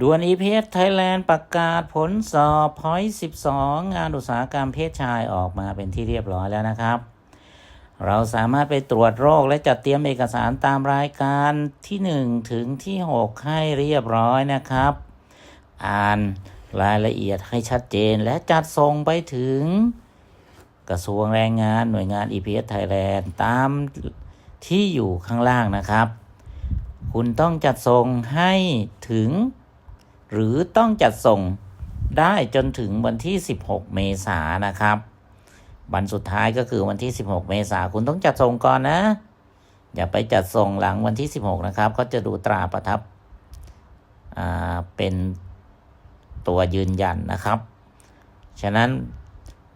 ด่วน EPS Thailand ประกาศผลสอบพอย12 งานอุตสาหกรรมเพศชายออกมาเป็นที่เรียบร้อยแล้วนะครับ เราสามารถไปตรวจโรคและจัดเตรียมเอกสารตามรายการที่ 1 ถึงที่ 6 ให้เรียบร้อยนะครับ อ่านรายละเอียดให้ชัดเจนและจัดส่งไปถึงกระทรวงแรงงานหน่วยงาน EPS Thailand ตามที่อยู่ข้างล่างนะครับ คุณต้องจัดส่งให้ถึง หรือต้องจัดส่งได้จนถึงวันที่ 16 เมษายนนะครับ วันสุดท้ายก็คือวันที่ 16 เมษายนคุณต้องจัดส่งก่อนนะ อย่าไปจัดส่งหลังวันที่ 16 นะครับเขาจะดูตราประทับอ่าเป็นตัวยืนยันนะครับ ฉะนั้น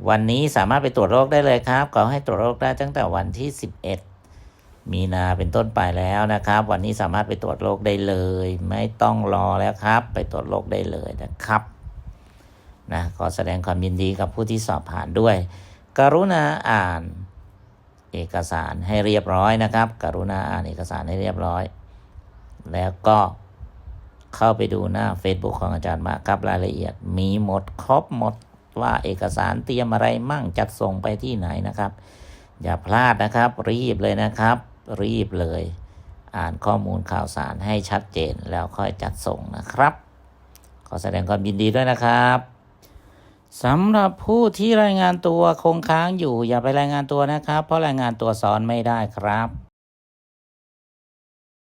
วันนี้สามารถไปตรวจโรคได้เลยครับขอให้ตรวจโรคได้ตั้งแต่วันที่ 11 มีนาเป็นต้นไปแล้วนะครับ วันนี้สามารถไปตรวจโรคได้เลย ไม่ต้องรอแล้วครับ ไปตรวจโรคได้เลยนะครับนะขอแสดงความยินดีกับผู้ที่สอบผ่านด้วย กรุณาอ่านเอกสารให้เรียบร้อยนะครับ กรุณาอ่านเอกสารให้เรียบร้อย แล้วก็เข้าไปดูหน้า Facebook ของอาจารย์มาครับรายละเอียด มีหมดครบหมดว่าเอกสารเตรียมอะไรมั่งจัดส่งไปที่ไหนนะครับ อย่าพลาดนะครับรีบเลยนะครับ รีบเลย อ่านข้อมูลข่าวสารให้ชัดเจนแล้วค่อยจัดส่งนะครับ ขอแสดงความยินดีด้วยนะครับสำหรับผู้ที่รายงานตัวคงค้างอยู่อย่าไปรายงานตัวนะครับ เพราะรายงานตัวสอนไม่ได้ครับ